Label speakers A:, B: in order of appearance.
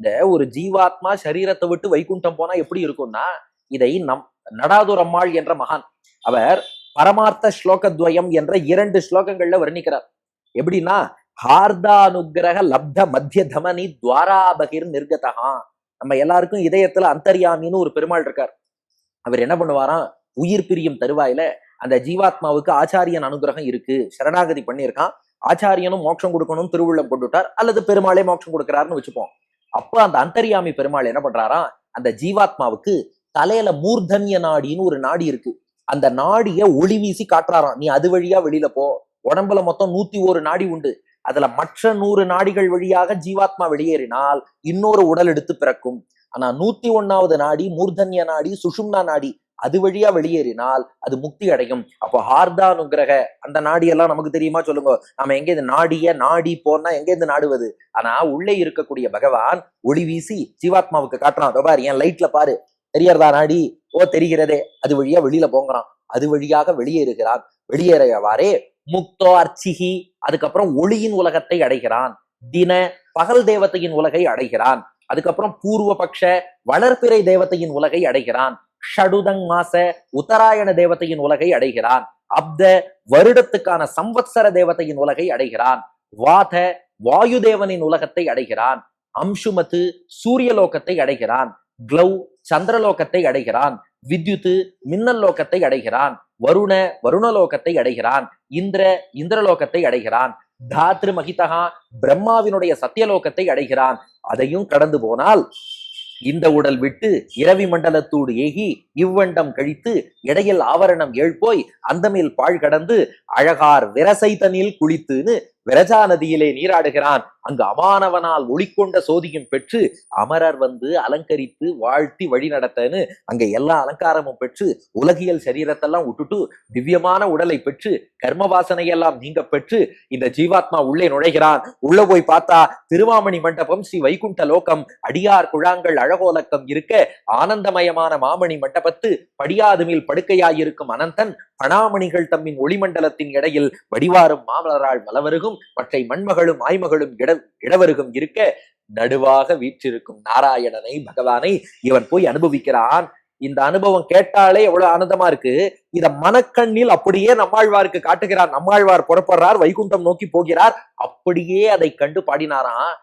A: இந்த ஒரு ஜீவாத்மா சரீரத்தை விட்டு வைகுண்டம் போனா எப்படி இருக்கும்னா இதை நம் நடாதுரம்மாள் என்ற மகான் அவர் பரமார்த்த ஸ்லோகத்வயம் என்ற இரண்டு ஸ்லோகங்கள்ல வர்ணிக்கிறார். எப்படின்னா ஹார்தானுகிரக லப்த மத்திய தமனி துவாராபகிர் நிர்கதகா. நம்ம எல்லாருக்கும் இதயத்துல அந்தர்யாமின்னு ஒரு பெருமாள் இருக்கார். அவர் என்ன பண்ணுவாராம்? உயிர் பிரியும் தருவாயில அந்த ஜீவாத்மாவுக்கு ஆச்சாரியன் அனுகிரகம் இருக்கு சரணாகதி பண்ணியிருக்கான். ஆச்சாரியனும் மோட்சம் கொடுக்கணும் திருவுள்ளம் கொண்டுட்டார் அல்லது பெருமாளே மோட்சம் கொடுக்கிறாருன்னு வச்சுப்போம். அப்ப அந்த அந்தரியாமி பெருமாள் என்ன பண்றாராம் அந்த ஜீவாத்மாவுக்கு தலையில மூர்தன்ய நாடின்னு ஒரு நாடி இருக்கு. அந்த நாடிய ஒளி வீசி காட்டுறாராம். நீ அது வழியா வெளியில போ. உடம்புல மொத்தம் நூத்தி ஒரு நாடி உண்டு. அதுல மற்ற நூறு நாடிகள் வழியாக ஜீவாத்மா வெளியேறினால் இன்னொரு உடல் எடுத்து பிறக்கும். ஆனா நூத்தி ஒன்னாவது நாடி மூர்தன்ய நாடி சுஷும்னா நாடி. அது வழியா வெளியேறினால் அது முக்தி அடையும். அப்போ ஹார்தா நுகிரக அந்த நாடியெல்லாம் நமக்கு தெரியுமா? சொல்லுங்க. நாம எங்க இந்த நாடிய நாடி போனா எங்க இருந்து நாடுவது? ஆனா உள்ளே இருக்கக்கூடிய பகவான் ஒளி வீசி ஜீவாத்மாவுக்கு காட்டுறான். அதோ பாரு என் லைட்ல பாரு. தெரியறதா நாடி? ஓ தெரிகிறதே. அது வழியா வெளியில போங்கிறான். அது வழியாக வெளியேறுகிறான். வெளியேறவாறே முக்தோ அர்ச்சிகி அதுக்கப்புறம் ஒளியின் உலகத்தை அடைகிறான். தின பகல் தேவத்தையின் உலகை அடைகிறான். அதுக்கப்புறம் பூர்வ பக்ஷ வளர்பிறை தேவத்தையின் உலகை அடைகிறான். ஷடுதங் மாச உத்தராயண தேவதையின் உலகை அடைகிறான். அப்த வருடத்துக்கான சம்வத்சர தேவதையின் உலகை அடைகிறான். வாத வாயு தேவனின் உலகத்தை அடைகிறான். அம்சுமத்து சூரியலோகத்தை அடைகிறான். க்ளௌ சந்திரலோகத்தை அடைகிறான். வித்யுத்து மின்னல் லோகத்தை அடைகிறான். வருண வருணலோகத்தை அடைகிறான். இந்திர இந்திரலோகத்தை அடைகிறான். தாத்ரு மகிதகா பிரம்மாவினுடைய சத்தியலோகத்தை அடைகிறான். அதையும் கடந்து போனால் இந்த உடல் விட்டு இரவி மண்டலத்தூடு ஏகி இவ்வண்டம் கழித்து இடையில் ஆவரணம் ஏழ்போய் அந்தமேல் பாழ் கடந்து அழகார் விரசை தனியில் குளித்துன்னு விரஜா நதியிலே நீராடுகிறான். அங்கு அமானவனால் ஒளிக்கொண்ட சோதியும் பெற்று அமரர் வந்து அலங்கரித்து வாழ்த்தி வழி நடத்தன்னு அங்க எல்லா அலங்காரமும் பெற்று உலகியல் சரீரத்தெல்லாம் விட்டுட்டு திவ்யமான உடலை பெற்று கர்ம வாசனையெல்லாம் நீங்க பெற்று இந்த ஜீவாத்மா உள்ளே நுழைகிறான். உள்ள போய் பார்த்தா திருவாமணி மண்டபம் ஸ்ரீ வைகுண்ட லோகம் அடியார் குழாங்கள் அழகோலக்கம் இருக்க ஆனந்தமயமான மாமணி மண்டபத்து படியாது மேல் படுக்கையாயிருக்கும் அனந்தன் பணாமணிகள் தம்மின் ஒளிமண்டலத்தின் இடையில் வடிவாரும் மாமலரால் மலவருகும். மற்றை மண்மகளும் ஆய்மகளும் இட இடவருகும் இருக்க நடுவாக வீற்றிருக்கும் நாராயணனை பகவானை இவன் போய் அனுபவிக்கிறான். இந்த அனுபவம் கேட்டாலே எவ்வளவு ஆனந்தமா இருக்கு. இத மனக்கண்ணில் அப்படியே நம்மாழ்வாருக்கு காட்டுகிறார் நம்மாழ்வார் புறப்படுறார் வைகுண்டம் நோக்கி போகிறார் அப்படியே அதை கண்டு பாடினாராம்.